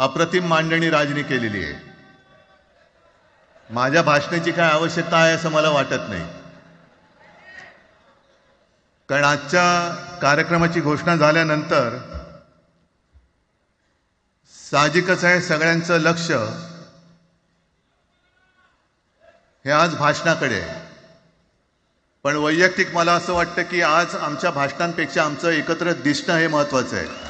अप्रतिम मांडणी राजनी केलेली आहे. माझ्या भाषणाची काय आवश्यकता आहे असं मला वाटत नाही. कारण आजच्या कार्यक्रमाची घोषणा झाल्यानंतर साहजिकच आहे सगळ्यांचं लक्ष हे आज भाषणाकडे आहे. पण वैयक्तिक मला असं वाटतं की आज आमच्या भाषणांपेक्षा आमचं एकत्र दिसणं हे महत्वाचं आहे.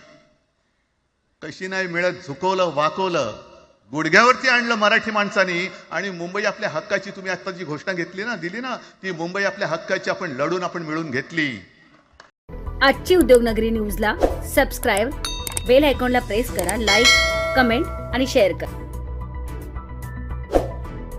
कशी नाही मिळत झुकवलं वाकवलं. गुडघ्यावरती आणलं मराठी माणसानी आणि मुंबई आपल्या हक्काची तुम्ही आता जी घोषणा घेतली ना दिली ना ती मुंबई आपल्या हक्काची आपण लढून आपण मिळून घेतली. आजची उद्योगनगरी न्यूजला सबस्क्राईब बेल आयकॉनला प्रेस करा लाईक कमेंट आणि शेअर करा.